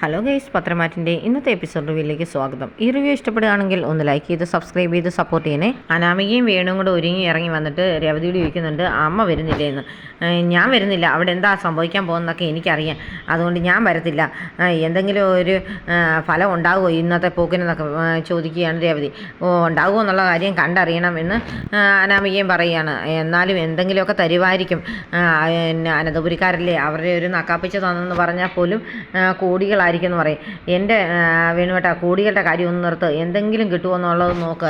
Hello guys പത്രമാറ്റിന്റെ ഇന്നത്തെ episode റിവ്യൂയിലേക്ക് സ്വാഗതം. ഈ റിവ്യൂ ഇഷ്ടപ്പെടുകയാണെങ്കിൽ ഒന്ന് ലൈക്ക് ചെയ്ത് സബ്സ്ക്രൈബ് ചെയ്ത് സപ്പോർട്ട് ചെയ്യണേ. അനാമികയും വേണും കൂടെ ഒരുങ്ങി ഇറങ്ങി വന്നിട്ട് രവതിയോട് ചോദിക്കുന്നുണ്ട് അമ്മ വരുന്നില്ലേ എന്ന്. ഏഹ് ഞാൻ വരുന്നില്ല. അവിടെ എന്താ സംഭവിക്കാൻ പോകുന്നതൊക്കെ എനിക്കറിയാം. അതുകൊണ്ട് ഞാൻ വരത്തില്ല. എന്തെങ്കിലും ഒരു ഫലം ഉണ്ടാകുമോ ഇന്നത്തെ പോക്കിനെന്നൊക്കെ ചോദിക്കുകയാണ് രവതി. ഓ ഉണ്ടാകുമോ എന്നുള്ള കാര്യം കണ്ടറിയണം എന്ന് അനാമികയും പറയുകയാണ്. എന്നാലും എന്തെങ്കിലുമൊക്കെ തരുമായിരിക്കും. അനന്തപുരിക്കാരല്ലേ? അവരുടെ ഒരു നക്കാപ്പിച്ച തന്നെന്ന് പറഞ്ഞാൽ പോലും ഏഹ് കോടികളായിരിക്കും എന്ന് പറയും. എന്റെ വേണുവേട്ട കോടികളുടെ കാര്യം ഒന്ന് നിർത്ത്. എന്തെങ്കിലും കിട്ടുമോ എന്നുള്ളത് നോക്കുക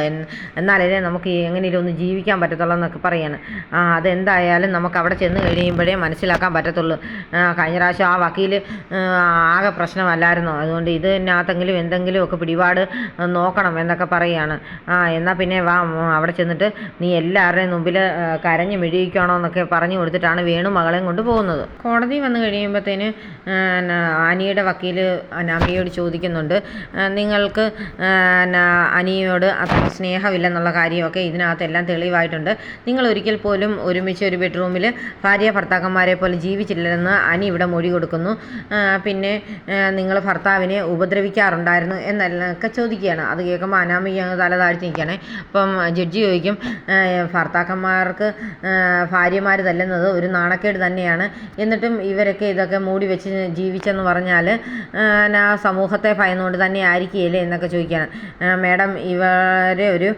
എന്നാലേ നമുക്ക് എങ്ങനെയും ഒന്ന് ജീവിക്കാൻ പറ്റത്തുള്ളൂ എന്നൊക്കെ പറയാണ്. ആ അതെന്തായാലും നമുക്ക് അവിടെ ചെന്ന് കഴിയുമ്പോഴേ മനസ്സിലാക്കാൻ പറ്റത്തുള്ളൂ. കഴിഞ്ഞ പ്രാവശ്യം ആ വക്കീൽ ആകെ പ്രശ്നമല്ലായിരുന്നു? അതുകൊണ്ട് ഇതിനകത്തെങ്കിലും എന്തെങ്കിലുമൊക്കെ പിടിപാട് നോക്കണം എന്നൊക്കെ പറയുകയാണ് ആ എന്നാൽ പിന്നെ വാ അവിടെ ചെന്നിട്ട് നീ എല്ലാവരുടെയും മുമ്പിൽ കരഞ്ഞു കരഞ്ഞ് മെഴുകിക്കണോ എന്നൊക്കെ പറഞ്ഞു കൊടുത്തിട്ടാണ് വേണു മകളെയും കൊണ്ട് പോകുന്നത്. കോടതി വന്നു കഴിയുമ്പോഴത്തേന് അനിയുടെ വക്കീൽ അനാമിയോട് ചോദിക്കുന്നുണ്ട്. നിങ്ങൾക്ക് അനിയോട് അത്ര സ്നേഹമില്ലെന്നുള്ള കാര്യമൊക്കെ ഇതിനകത്തെല്ലാം തെളിവായിട്ടുണ്ട്. നിങ്ങൾ ഒരിക്കൽ പോലും ഒരുമിച്ച് ഒരു ബെഡ്റൂമിൽ ഭാര്യ ഭർത്താക്കന്മാരെ പോലെ ജീവിച്ചില്ലെന്ന് അനി ഇവിടെ മൊഴി കൊടുക്കുന്നു. പിന്നെ നിങ്ങൾ ഭർത്താവിനെ ഉപദ്രവിക്കാറുണ്ടായിരുന്നു എന്നൊക്കെ ചോദിക്കുകയാണ്. അത് കേൾക്കുമ്പോൾ അനാമിക അങ്ങ് തല താഴ്ത്തി നിൽക്കുകയാണ്. അപ്പം ജഡ്ജി ചോദിക്കും ഭർത്താക്കന്മാർക്ക് ഭാര്യമാർ തല്ലുന്നത് ഒരു നാണക്കേട് തന്നെയാണ്. എന്നിട്ടും ഇവരൊക്കെ ഇതൊക്കെ മൂടി വെച്ച് ജീവിച്ചെന്ന് പറഞ്ഞാൽ ആ സമൂഹത്തെ ഭയന്നുകൊണ്ട് തന്നെ ആയിരിക്കുകയില്ലേ എന്നൊക്കെ ചോദിക്കുകയാണ്. മാഡം ഇവരെ ഒരു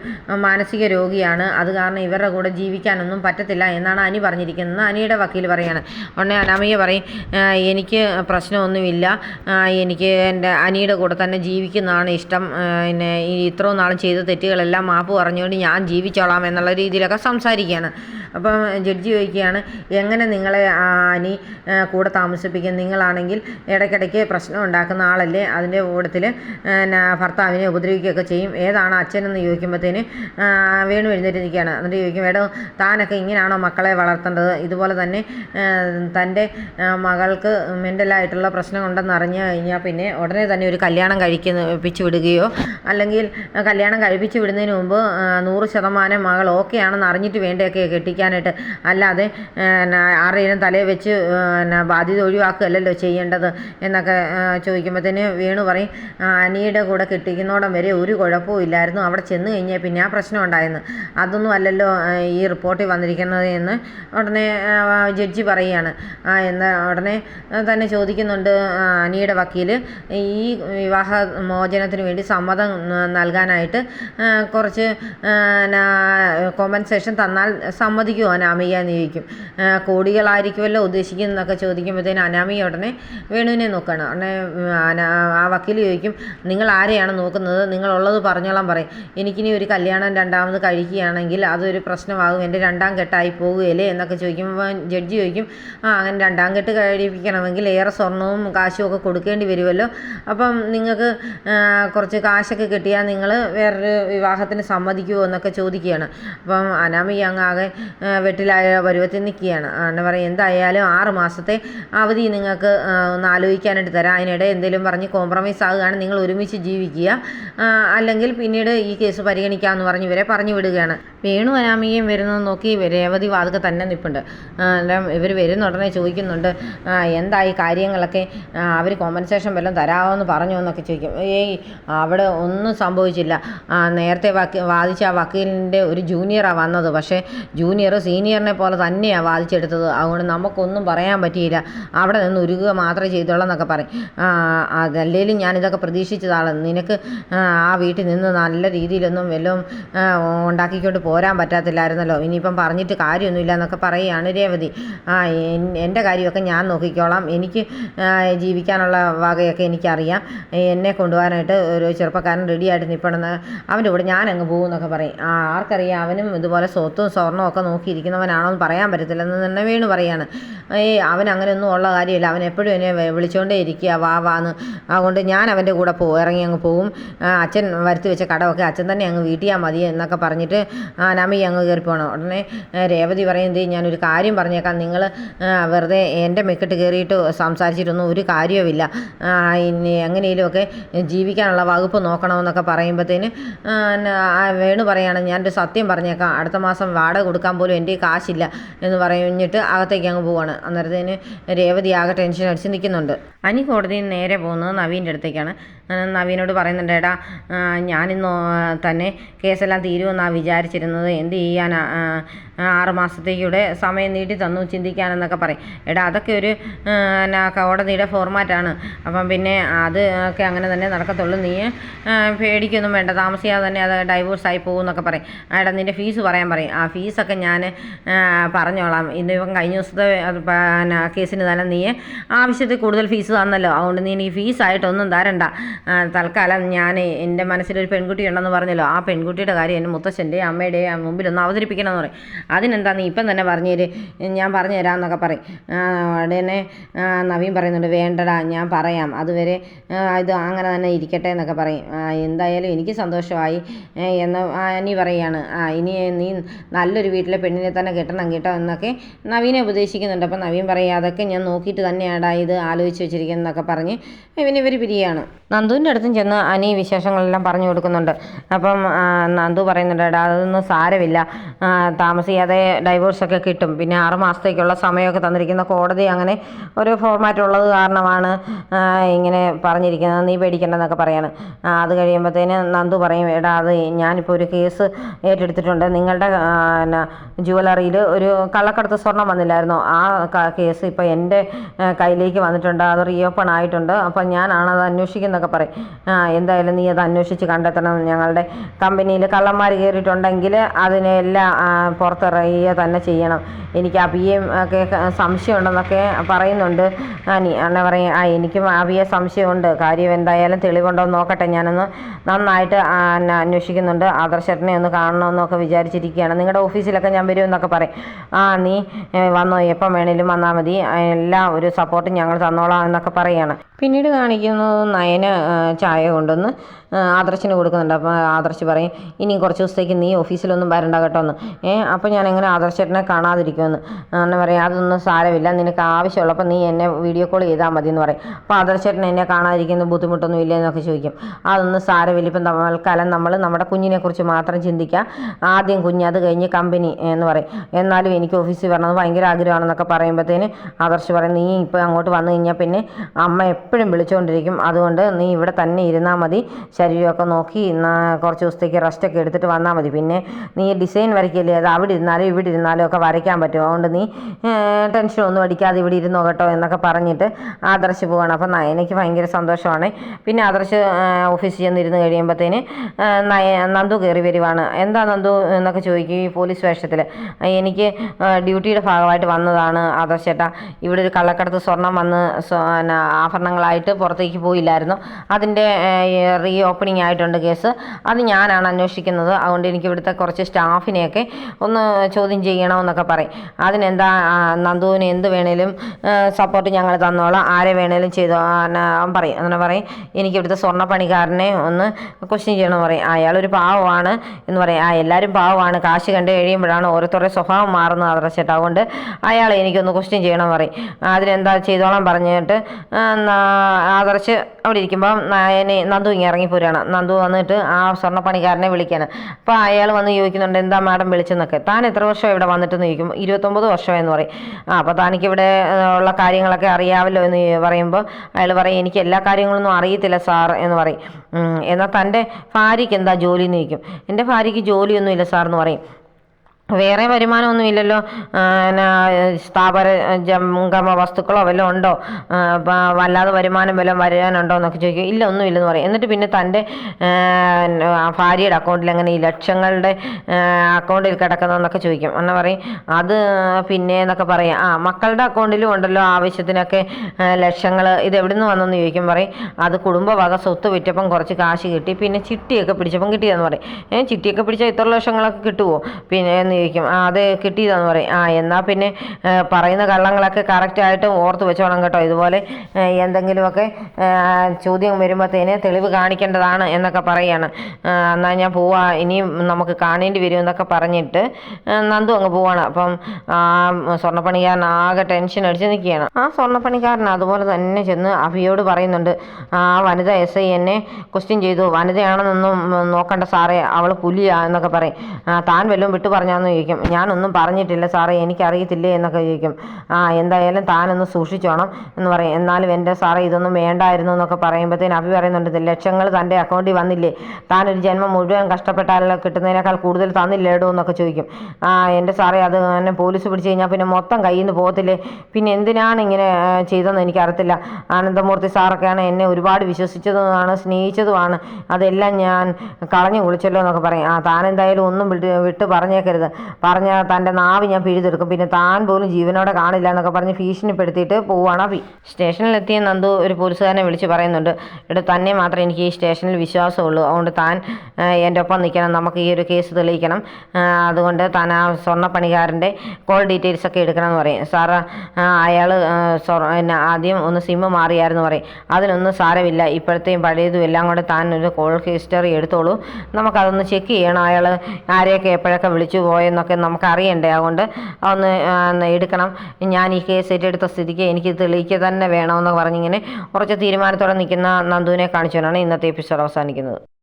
മാനസിക രോഗിയാണ്. അത് കാരണം ഇവരുടെ കൂടെ ജീവിക്കാനൊന്നും പറ്റത്തില്ല എന്നാണ് അനി പറഞ്ഞിരിക്കുന്നത്. അനിയുടെ വക്കീൽ പറയാണ് ഉടനെ അനാമിക പറയും "ആ, എനിക്ക് പ്രശ്നമൊന്നുമില്ല. എനിക്ക് എന്റെ അനിയുടെ കൂടെ തന്നെ ജീവിക്കുന്നതാണ് ഇഷ്ടം. പിന്നെ ഇത്രയും നാളും ചെയ്ത തെറ്റുകളെല്ലാം മാപ്പ് പറഞ്ഞുകൊണ്ട് ഞാൻ ജീവിച്ചോളാം എന്നുള്ള രീതിയിലൊക്കെ സംസാരിക്കുകയാണ്. അപ്പം ജഡ്ജി ചോദിക്കുകയാണ് എങ്ങനെ നിങ്ങളെ ആനി കൂടെ താമസിപ്പിക്കും? നിങ്ങളാണെങ്കിൽ ഇടയ്ക്കിടയ്ക്ക് പ്രശ്നം ഉണ്ടാക്കുന്ന ആളല്ലേ? അതിന്റെ കൂട്ടത്തിൽ ഭർത്താവിനെ ഉപദ്രവിക്കുകയൊക്കെ ചെയ്യും. ഏതാണ് അച്ഛനെന്ന് ചോദിക്കുമ്പോഴത്തേന് വേണു എഴുന്നേറ്റ് നിൽക്കുകയാണ്. എന്നിട്ട് ചോദിക്കും വേടോ താനൊക്കെ ഇങ്ങനെയാണോ മക്കളെ വളർത്തേണ്ടത്? ഇതുപോലെ തന്നെ തന്റെ മകൾക്ക് മെന്റലായിട്ടുള്ള പ്രശ്നം ഉണ്ടെന്ന് അറിഞ്ഞു കഴിഞ്ഞാൽ പിന്നെ ഉടനെ തന്നെ ഒരു കല്യാണം കഴിക്കുന്ന പിച്ചു വിടുകയോ? അല്ലെങ്കിൽ കല്യാണം കഴിപ്പിച്ച് വിടുന്നതിന് മുമ്പ് നൂറ് ശതമാനം മകൾ ഓക്കെ ആണെന്ന് അറിഞ്ഞിട്ട് വേണ്ടയൊക്കെ കെട്ടിക്കാനായിട്ട് അല്ലാതെ ആരുടെയും തലയിൽ വെച്ച് പിന്നെ ബാധ്യത ഒഴിവാക്കുകയല്ലല്ലോ ചെയ്യേണ്ടത് എന്നൊക്കെ ചോദിക്കുമ്പോഴത്തേന് വേണു പറയും "ആ, അനിയുടെ കൂടെ കിട്ടിക്കുന്നോടം വരെ ഒരു കുഴപ്പവും ഇല്ലായിരുന്നു. അവിടെ ചെന്ന് കഴിഞ്ഞാൽ പിന്നെ ആ പ്രശ്നം ഉണ്ടായിരുന്നു അതൊന്നും അല്ലല്ലോ ഈ റിപ്പോർട്ടിൽ വന്നിരിക്കുന്നത് എന്ന് ഉടനെ ജഡ്ജി പറയുകയാണ്. എന്താ ഉടനെ തന്നെ ചോദിക്കുന്നുണ്ട് അനിയുടെ വക്കീൽ ഈ വിവാഹ മോചനത്തിന് വേണ്ടി സമ്മതം നൽകാനായിട്ട് കുറച്ച് കോമ്പൻസേഷൻ തന്നാൽ സമ്മതിക്കുമോ അനാമിക എന്ന് ചോദിക്കും. കോടികളായിരിക്കുമല്ലോ ഉദ്ദേശിക്കുന്നതൊക്കെ ചോദിക്കുമ്പോഴത്തേന് അനാമിക ഉടനെ വേണുവിനെ നോക്കുകയാണ് ഉടനെ ആ വക്കീൽ ചോദിക്കും നിങ്ങൾ ആരെയാണ് നോക്കുന്നത്? നിങ്ങളുള്ളത് പറഞ്ഞോളാം പറയും. എനിക്കിനി ഒരു കല്യാണം രണ്ടാമത് കഴിക്കുകയാണെങ്കിൽ അതൊരു പ്രശ്നമാകും. എന്റെ രണ്ടാം കെട്ടായി പോകുകയല്ലേ? എന്നൊക്കെ ചോദിക്കുമ്പോൾ ജഡ്ജി ചോദിക്കും ആ അങ്ങനെ രണ്ടാം കെട്ട് കഴിപ്പിക്കണമെങ്കിൽ ഏറെ സ്വർണവും കാശും ഒക്കെ കൊടുക്കേണ്ടി വരുമല്ലോ. അപ്പം നിങ്ങൾക്ക് കുറച്ച് കാശൊക്കെ കിട്ടിയാൽ നിങ്ങൾ വേറൊരു വിവാഹത്തിന് സമ്മതിക്കുമോ എന്നൊക്കെ ചോദിക്കുകയാണ്. അപ്പം അനാമിക അങ്ങ് ആകെ വെട്ടിലായ പരുവത്തിൽ നിൽക്കുകയാണ്. എന്താ പറയും എന്തായാലും ആറ് മാസത്തെ അവധി നിങ്ങൾക്ക് ഒന്ന് ആലോചിക്കാനായിട്ട് തരാം. അതിനിടെ എന്തെങ്കിലും പറഞ്ഞ് കോംപ്രമൈസ് ആകുകയാണ് നിങ്ങൾ ഒരുമിച്ച് ജീവിക്കുക. അല്ലെങ്കിൽ പിന്നീട് ഈ കേസ് പരിഗണിക്കാമെന്ന് പറഞ്ഞ് ഇവരെ പറഞ്ഞു വിടുകയാണ്. വേണു അനാമികയും വരുന്നത് നോക്കി രേവതി വാതുക്കെ തന്നെ നിൽപ്പുണ്ട്. ഇവർ വരുന്ന ഉടനെ ചോദിക്കുന്നുണ്ട് എന്തായി കാര്യങ്ങളൊക്കെ? അവർ കോമ്പൻസേഷൻ വല്ലതും തരാമോന്ന് പറഞ്ഞു എന്നൊക്കെ ചോദിക്കും. ഏയ് അവിടെ ഒന്നും സംഭവിച്ചില്ല. നേരത്തെ വാദിച്ച ആ വക്കീലിന്റെ ഒരു ജൂനിയറാണ് വന്നത്. പക്ഷേ ജൂനിയർ സീനിയറിനെ പോലെ തന്നെയാണ് വാദിച്ചെടുത്തത്. അതുകൊണ്ട് നമുക്കൊന്നും പറയാൻ പറ്റിയില്ല. അവിടെ നിന്ന് ഉരുകുക മാത്രമേ ചെയ്തോളാം എന്നൊക്കെ പറയും. അതല്ലേലും ഞാനിതൊക്കെ പ്രതീക്ഷിച്ചതാണ്. നിനക്ക് ആ, വീട്ടിൽ നിന്ന് നല്ല രീതിയിലൊന്നും വല്ലതും ഉണ്ടാക്കിക്കൊണ്ട് പോരാൻ പറ്റാത്തില്ലായിരുന്നല്ലോ. ഇനിയിപ്പം പറഞ്ഞിട്ട് കാര്യമൊന്നുമില്ല എന്നൊക്കെ പറയുകയാണ് രേവതി. ആ എന്റെ കാര്യമൊക്കെ ഞാൻ നോക്കിക്കോളാം. എനിക്ക് ജീവിക്കാനുള്ള വകയൊക്കെ എനിക്കറിയാം. എന്നെ കൊണ്ടുപോകാനായിട്ട് ഒരു ചെറുപ്പക്കാരൻ റെഡിയായിട്ട് നിൽപ്പണമെന്ന് അവന്റെ കൂടെ ഞാൻ അങ്ങ് പോകും എന്നൊക്കെ പറയും. ആ ആർക്കറിയാം? അവനും ഇതുപോലെ സ്വത്തും സ്വർണമൊക്കെ ഒക്കെ നോക്കിയിരിക്കുന്നവനാണോ എന്ന് പറയാൻ പറ്റത്തില്ലെന്ന് തന്നെ വീണ് പറയാണ്. ഏയ് അവൻ അങ്ങനെയൊന്നും ഉള്ള കാര്യമില്ല. അവൻ എപ്പോഴും എന്നെ വിളിച്ചുകൊണ്ടേ ഇരിക്കുക. വാ വാന്ന് അതുകൊണ്ട് ഞാൻ അവന്റെ കൂടെ പോകും. ഇറങ്ങി അങ്ങ് പോകും അച്ഛൻ വരുത്തി വെച്ച കടമൊക്കെ അച്ഛൻ തന്നെ അങ്ങ് വീട്ടിയാൽ മതി എന്നൊക്കെ പറഞ്ഞിട്ട് ആ, നമി അങ്ങ് കയറി പോകണം ഉടനെ രേവതി പറയുന്നത് ഞാനൊരു കാര്യം പറഞ്ഞേക്കാം. നിങ്ങൾ വെറുതെ എന്റെ മെക്കിട്ട് കയറിയിട്ട് സംസാരിച്ചിട്ടൊന്നും ഒരു കാര്യവുമില്ല. ഇനി എങ്ങനെയെങ്കിലുമൊക്കെ ജീവിക്കാനുള്ള വകുപ്പ് നോക്കണമെന്നൊക്കെ പറയുമ്പോഴത്തേന് വേണു പറയുകയാണ് ഞാനൊരു സത്യം പറഞ്ഞേക്കാം. അടുത്ത മാസം വാടക കൊടുക്കാൻ പോലും പോലും എന്റെ കാശില്ല എന്ന് പറഞ്ഞിട്ട് അകത്തേക്ക് അങ്ങ് പോവാണ്. അന്നേരത്തേന് രേവതി ആകെ ടെൻഷൻ അടിച്ച് നിൽക്കുന്നുണ്ട്. അനി കോടതിയിൽ നേരെ പോകുന്നത് നവീന്റെ അടുത്തേക്കാണ്. നവീനോട് പറയുന്നുണ്ട് എടാ ഞാനിന്ന് തന്നെ കേസെല്ലാം തീരുമെന്നാണ് വിചാരിച്ചിരുന്നത്. എന്ത് ചെയ്യാനാ? ആറ് മാസത്തേക്കൂടെ സമയം നീട്ടി തന്നു ചിന്തിക്കാനെന്നൊക്കെ പറയും. എടാ അതൊക്കെ ഒരു എന്നാ കോടതിയുടെ ഫോർമാറ്റാണ് അപ്പം പിന്നെ അത് ഒക്കെ അങ്ങനെ തന്നെ നടക്കത്തുള്ളൂ. നീ പേടിക്കൊന്നും വേണ്ട. താമസിയാതെ തന്നെ അത് ഡൈവോഴ്സ് ആയി പോകും എന്നൊക്കെ പറയും. എടാ നിന്റെ ഫീസ് പറയാൻ പറയും. ആ ഫീസൊക്കെ ഞാൻ പറഞ്ഞോളാം. ഇന്ന് ഇപ്പം കഴിഞ്ഞ ദിവസത്തെ കേസിന് തന്നെ നീ ആവശ്യത്തിൽ കൂടുതൽ ഫീസ് തന്നല്ലോ. അതുകൊണ്ട് നീ ഈ ഫീസായിട്ടൊന്നും തരണ്ട. തൽക്കാലം ഞാൻ എന്റെ മനസ്സിലൊരു പെൺകുട്ടി ഉണ്ടെന്ന് പറഞ്ഞല്ലോ. ആ പെൺകുട്ടിയുടെ കാര്യം എന്റെ മുത്തശ്ശന്റെ അമ്മയുടെ മുമ്പിൽ ഒന്ന് അവതരിപ്പിക്കണം എന്ന് പറയും. അതിനെന്താ നീ ഇപ്പം തന്നെ പറഞ്ഞു ഞാൻ പറഞ്ഞു തരാമെന്നൊക്കെ പറയും. ഉടനെ നവീൻ പറയുന്നുണ്ട് വേണ്ടടാ ഞാൻ പറയാം. അതുവരെ ഇത് അങ്ങനെ തന്നെ ഇരിക്കട്ടെ എന്നൊക്കെ പറയും. എന്തായാലും എനിക്ക് സന്തോഷമായി. എന്ന് നീ പറയുകയാണ് ആ ഇനി നീ നല്ലൊരു വീട്ടിലെ പെണ്ണിനെ തന്നെ കിട്ടണം കേട്ടോ എന്നൊക്കെ നവീനെ ഉപദേശിക്കുന്നുണ്ട്. അപ്പം നവീൻ പറയും അതൊക്കെ ഞാൻ നോക്കിയിട്ട് തന്നെയാടാ ഇത് ആലോചിച്ച് വെച്ചിരിക്കുന്നതെന്നൊക്കെ പറഞ്ഞ് ഇവർ പിരിയാണ്. നന്ദുവിന്റെ അടുത്തും ചെന്ന് അനി വിശേഷങ്ങളെല്ലാം പറഞ്ഞു കൊടുക്കുന്നുണ്ട്. അപ്പം നന്ദു പറയുന്നുണ്ട് എടാ അതൊന്നും സാരമില്ല. താമസിയാതെ ഡൈവോഴ്സൊക്കെ കിട്ടും. പിന്നെ ആറ് മാസത്തേക്കുള്ള സമയമൊക്കെ തന്നിരിക്കുന്ന കോടതി അങ്ങനെ ഒരു ഫോർമാറ്റ് ഉള്ളത് കാരണമാണ് ഇങ്ങനെ പറഞ്ഞിരിക്കുന്നത്. നീ പേടിക്കണ്ടെന്നൊക്കെ പറയാണ്. അത് കഴിയുമ്പോഴത്തേന് നന്ദു പറയും എടാ അത് ഞാനിപ്പോൾ ഒരു കേസ് ഏറ്റെടുത്തിട്ടുണ്ട്. നിങ്ങളുടെ പിന്നെ ജുവലറിയിൽ ഒരു കള്ളക്കടത്ത് സ്വർണം വന്നില്ലായിരുന്നു? ആ കേസ് ഇപ്പോൾ എന്റെ കയ്യിലേക്ക് വന്നിട്ടുണ്ട്. അത് റീ ഓപ്പൺ ആയിട്ടുണ്ട്. അപ്പം ഞാനാണ് അത് അന്വേഷിക്കുന്നതൊക്കെ പറയും എന്തായാലും നീ അത് അന്വേഷിച്ച് കണ്ടെത്തണം. ഞങ്ങളുടെ കമ്പനിയിൽ കള്ളന്മാർ കയറിയിട്ടുണ്ടെങ്കിൽ അതിനെല്ലാം ആ, പുറത്തിറങ്ങിയ തന്നെ ചെയ്യണം. എനിക്ക് പി ഒക്കെ സംശയം ഉണ്ടെന്നൊക്കെ പറയുന്നുണ്ട്. ആ നീ അണ്ണ പറയും ആ എനിക്കും അവിയെ സംശയമുണ്ട്. കാര്യം എന്തായാലും തെളിവുണ്ടോ നോക്കട്ടെ. ഞാനൊന്ന് നന്നായിട്ട് എന്നെ അന്വേഷിക്കുന്നുണ്ട്. ആദർശേട്ടനെ ഒന്ന് കാണണമെന്നൊക്കെ വിചാരിച്ചിരിക്കുകയാണ്. നിങ്ങളുടെ ഓഫീസിലൊക്കെ ഞാൻ വരുമെന്നൊക്കെ പറയും. ആ നീ വന്നോ. എപ്പം വേണേലും വന്നാൽ മതി. എല്ലാം ഒരു സപ്പോർട്ടും ഞങ്ങൾ തന്നോളാം എന്നൊക്കെ പറയുകയാണ് പിന്നീട് കാണിക്കുന്നത് നയന് ചായ കൊണ്ടുവന്ന് ആദർശിന് കൊടുക്കുന്നുണ്ട്. അപ്പോൾ ആദർശ് പറയും ഇനി കുറച്ച് ദിവസത്തേക്ക് നീ ഓഫീസിലൊന്നും വരണ്ട കേട്ടോ എന്ന് ഏഹ് അപ്പോൾ ഞാൻ എങ്ങനെ ആദർശേട്ടനെ കാണാതിരിക്കുമെന്ന്. എന്ന് പറയും അതൊന്നും സാരമില്ല നിനക്ക് ആവശ്യമുള്ളപ്പോൾ നീ എന്നെ വീഡിയോ കോൾ ചെയ്താൽ മതി എന്ന് പറയും. അപ്പോൾ ആദർശേട്ടൻ എന്നെ കാണാതിരിക്കുന്ന ബുദ്ധിമുട്ടൊന്നും ഇല്ല എന്നൊക്കെ ചോദിക്കും. അതൊന്നും സാരമില്ല ഇപ്പം തൽക്കാലം നമ്മൾ നമ്മുടെ കുഞ്ഞിനെക്കുറിച്ച് മാത്രം ചിന്തിക്കുക ആദ്യം കുഞ്ഞ് അത് കഴിഞ്ഞ് കമ്പനി എന്ന് പറയും. എന്നാലും എനിക്ക് ഓഫീസിൽ വരണമെന്ന് ഭയങ്കര ആഗ്രഹമാണെന്നൊക്കെ പറയുമ്പോഴത്തേന് ആദർശ് പറയും നീ ഇപ്പോൾ അങ്ങോട്ട് വന്നു കഴിഞ്ഞാൽ പിന്നെ അമ്മ എപ്പോഴും വിളിച്ചുകൊണ്ടിരിക്കും അതുകൊണ്ട് നീ ഇവിടെ തന്നെ ഇരുന്നാൽ മതി. ശരീരമൊക്കെ നോക്കി കുറച്ച് ദിവസത്തേക്ക് റെസ്റ്റൊക്കെ എടുത്തിട്ട് വന്നാൽ മതി. പിന്നെ നീ ഡിസൈൻ വരയ്ക്കില്ലേ? അത് അവിടെ ഇരുന്നാലും ഇവിടെ ഇരുന്നാലും ഒക്കെ വരയ്ക്കാൻ പറ്റും. അതുകൊണ്ട് നീ ടെൻഷൻ ഒന്നും അടിക്കാതെ ഇവിടെ ഇരുന്നോ കേട്ടോ എന്നൊക്കെ പറഞ്ഞിട്ട് ആദർശ് പോവാണ്. അപ്പം നയനയ്ക്ക് ഭയങ്കര സന്തോഷമാണ്. പിന്നെ ആദർശ് ഓഫീസിൽ ചെന്നിരുന്ന് കഴിയുമ്പോഴത്തേന് നന്ദു കയറി വരുവാണ്. എന്താ നന്ദു എന്നൊക്കെ ചോദിക്കും ഈ പോലീസ് വേഷത്തിൽ എനിക്ക് ഡ്യൂട്ടിയുടെ ഭാഗമായിട്ട് വന്നതാണ് ആദർശ് ചേട്ടാ. ഇവിടെ ഒരു കള്ളക്കടത്ത് സ്വർണം വന്ന് ആഭരണങ്ങളായിട്ട് പുറത്തേക്ക് പോയില്ലായിരുന്നു. അതിന്റെ റീ ഓപ്പണിംഗ് ആയിട്ടുണ്ട് കേസ്. അത് ഞാനാണ് അന്വേഷിക്കുന്നത്. അതുകൊണ്ട് എനിക്ക് ഇവിടുത്തെ കുറച്ച് സ്റ്റാഫിനെയൊക്കെ ഒന്ന് ചോദ്യം ചെയ്യണമെന്നൊക്കെ പറയും. അതിനെന്താ നന്ദുവിന് എന്ത് വേണേലും സപ്പോർട്ട് ഞങ്ങൾ തന്നോളാം. ആരെ വേണേലും ചെയ്തോ പറയും. അങ്ങനെ പറയും. എനിക്ക് ഇവിടുത്തെ സ്വർണപ്പണിക്കാരനെ ഒന്ന് ക്വസ്റ്റ്യൻ ചെയ്യണമെന്ന് പറയും. അയാളൊരു പാവമാണ് എന്ന് പറയും. ആ എല്ലാവരും പാവമാണ്. കാശ് കണ്ട് കഴിയുമ്പോഴാണ് ഓരോരുത്തരുടെ സ്വഭാവം മാറുന്നത് അതർച്ചേട്ടാ അതുകൊണ്ട് അയാളെ എനിക്കൊന്ന് ക്വസ്റ്റ്യൻ ചെയ്യണമെന്ന് പറയും. അതിനെന്താ ചെയ്തോളാം പറഞ്ഞിട്ട് അതറച്ച് അവിടെ ഇരിക്കുമ്പോൾ നന്ദു ഇങ്ങനെ ഇറങ്ങിപ്പോരാണ് നന്ദു വന്നിട്ട് ആ സ്വർണപ്പണിക്കാരനെ വിളിക്കാണ് അപ്പോൾ അയാൾ വന്ന് ചോദിക്കുന്നുണ്ട് എന്താ മാഡം വിളിച്ചെന്നൊക്കെ? താൻ എത്ര വർഷം ഇവിടെ വന്നിട്ടെന്ന് ചോദിക്കും. ഇരുപത്തൊമ്പത് വർഷമെന്ന് പറയും. ആ അപ്പോൾ തനിക്ക് ഇവിടെ ഉള്ള കാര്യങ്ങളൊക്കെ അറിയാമല്ലോ എന്ന് പറയുമ്പോൾ അയാൾ പറയും എനിക്ക് എല്ലാ കാര്യങ്ങളൊന്നും അറിയത്തില്ല സാർ എന്ന് പറയും. എന്നാൽ തന്റെ ഭാര്യയ്ക്ക് എന്താ ജോലി എന്ന് ചോദിക്കും. എന്റെ ഭാര്യയ്ക്ക് ജോലിയൊന്നുമില്ല സാർ എന്ന് പറയും. വേറെ വരുമാനമൊന്നുമില്ലല്ലോ. ആ, എന്നാ, സ്ഥാപന ജംഗമ വസ്തുക്കളോ വല്ലതും ഉണ്ടോ? വല്ലാതെ വരുമാനം വല്ലതും വരാനുണ്ടോ എന്നൊക്കെ ചോദിക്കും. ഇല്ല ഒന്നുമില്ലെന്ന് പറയും. എന്നിട്ട് പിന്നെ തന്റെ ഭാര്യയുടെ അക്കൗണ്ടിൽ എങ്ങനെ ഈ ലക്ഷങ്ങളുടെ അക്കൗണ്ടിൽ കിടക്കുന്നതെന്നൊക്കെ ചോദിക്കും. എന്നാൽ പറയും അത് പിന്നെ എന്നൊക്കെ പറയും. ആ മക്കളുടെ അക്കൗണ്ടിലും ഉണ്ടല്ലോ ആവശ്യത്തിനൊക്കെ ലക്ഷങ്ങൾ ഇത് എവിടെ നിന്ന് വന്നെന്ന് ചോദിക്കും. പറയും അത് കുടുംബവക സ്വത്ത് വിറ്റപ്പം കുറച്ച് കാശ് കിട്ടി. പിന്നെ ചിട്ടിയൊക്കെ പിടിച്ചപ്പം കിട്ടിയതെന്ന് പറയും. ഏഹ് ചിട്ടിയൊക്കെ പിടിച്ചാൽ ഇത്ര ലക്ഷങ്ങളൊക്കെ കിട്ടുമോ പിന്നെ ചോദിക്കും ആ അത് കിട്ടിയതാന്ന് പറയും. ആ എന്നാൽ പിന്നെ പറയുന്ന കള്ളങ്ങളൊക്കെ കറക്റ്റായിട്ട് ഓർത്ത് വെച്ചോണം കേട്ടോ. ഇതുപോലെ എന്തെങ്കിലുമൊക്കെ ചോദ്യം വരുമ്പോഴത്തേന് തെളിവ് കാണിക്കേണ്ടതാണ് എന്നൊക്കെ പറയാണ്. എന്നാൽ ഞാൻ പോവാ. ഇനിയും നമുക്ക് കാണേണ്ടി വരും എന്നൊക്കെ പറഞ്ഞിട്ട് നന്ദു അങ്ങ് പോവാണ്. അപ്പം സ്വർണപ്പണിക്കാരൻ ആകെ ടെൻഷൻ അടിച്ച് നിൽക്കുകയാണ്. ആ സ്വർണപ്പണിക്കാരൻ അതുപോലെ തന്നെ ചെന്ന് അഭിയോട് പറയുന്നുണ്ട്. ആ വനിത എസ് ഐ എന്നെ ക്വസ്റ്റ്യൻ ചെയ്തു. വനിതയാണെന്നൊന്നും നോക്കണ്ട സാറേ. അവൾ പുലിയാ എന്നൊക്കെ പറയും. താൻ വല്ലതും വിട്ടു പറഞ്ഞാന്ന് എന്ന് ചോദിക്കും. ഞാനൊന്നും പറഞ്ഞിട്ടില്ല സാറേ എനിക്കറിയത്തില്ലേ എന്നൊക്കെ ചോദിക്കും. ആ എന്തായാലും താനൊന്ന് സൂക്ഷിച്ചോണം എന്ന് പറയും. എന്നാലും എന്റെ സാറേ ഇതൊന്നും വേണ്ടായിരുന്നു എന്നൊക്കെ പറയുമ്പോഴത്തേന് അഭി പറയുന്നുണ്ട് ലക്ഷങ്ങൾ തന്റെ അക്കൗണ്ടിൽ വന്നില്ലേ? താനൊരു ജന്മം മുഴുവൻ കഷ്ടപ്പെട്ടാലോ കിട്ടുന്നതിനേക്കാൾ കൂടുതൽ തന്നില്ലേടോ എന്നൊക്കെ ചോദിക്കും. ആ എന്റെ സാറേ അത് എന്നെ പോലീസ് പിടിച്ച് കഴിഞ്ഞാൽ പിന്നെ മൊത്തം കയ്യിൽ നിന്ന് പോകത്തില്ലേ? പിന്നെ എന്തിനാണ് ഇങ്ങനെ ചെയ്തതെന്ന് എനിക്കറിയത്തില്ല. ആനന്ദമൂർത്തി സാറൊക്കെയാണ് എന്നെ ഒരുപാട് വിശ്വസിച്ചതുമാണ് സ്നേഹിച്ചതുമാണ്. അതെല്ലാം ഞാൻ കളഞ്ഞു കുളിച്ചല്ലോ എന്നൊക്കെ പറയും. ആ താൻ എന്തായാലും ഒന്നും വിട്ട് വിട്ട് പറഞ്ഞേക്കരുത്. പറഞ്ഞാൽ തന്റെ നാവ് ഞാൻ പിഴുതെടുക്കും. പിന്നെ താൻ പോലും ജീവനോടെ കാണില്ല എന്നൊക്കെ പറഞ്ഞ് ഭീഷണിപ്പെടുത്തിയിട്ട് പോവാണ് അഭി. സ്റ്റേഷനിലെത്തിയ നന്ദു ഒരു പോലീസുകാരനെ വിളിച്ച് പറയുന്നുണ്ട് ഇവിടെ തന്നെ മാത്രമേ എനിക്ക് ഈ സ്റ്റേഷനിൽ വിശ്വാസമുള്ളൂ. അതുകൊണ്ട് താൻ എന്റെ ഒപ്പം നിൽക്കണം. നമുക്ക് ഈ ഒരു കേസ് തെളിയിക്കണം. അതുകൊണ്ട് താൻ ആ സ്വർണപ്പണിക്കാരന്റെ കോൾ ഡീറ്റെയിൽസ് ഒക്കെ എടുക്കണം എന്ന് പറയും. സാറ് അയാൾ പിന്നെ ആദ്യം ഒന്ന് സിമ്മ് മാറിയായിരുന്നു പറയും. അതിനൊന്നും സാരമില്ല. ഇപ്പോഴത്തെയും പഴയതും എല്ലാം കൂടെ താൻ ഒരു കോൾ ഹിസ്റ്ററി എടുത്തോളൂ. നമുക്കതൊന്ന് ചെക്ക് ചെയ്യണം. അയാൾ ആരെയൊക്കെ എപ്പോഴൊക്കെ വിളിച്ചു പോയെന്നൊക്കെ നമുക്ക് അറിയണ്ടേ അതുകൊണ്ട് ഒന്ന് എടുക്കണം. ഞാൻ ഈ കേസ് ഏറ്റെടുത്ത സ്ഥിതിക്ക് എനിക്ക് തെളിയിക്കുക തന്നെ വേണമെന്ന് പറഞ്ഞിങ്ങനെ കുറച്ച് തീരുമാനത്തോടെ നിൽക്കുന്ന നന്ദുവിനെ കാണിച്ചുകൊണ്ടാണ് ഇന്നത്തെ എപ്പിസോഡ് അവസാനിക്കുന്നത്.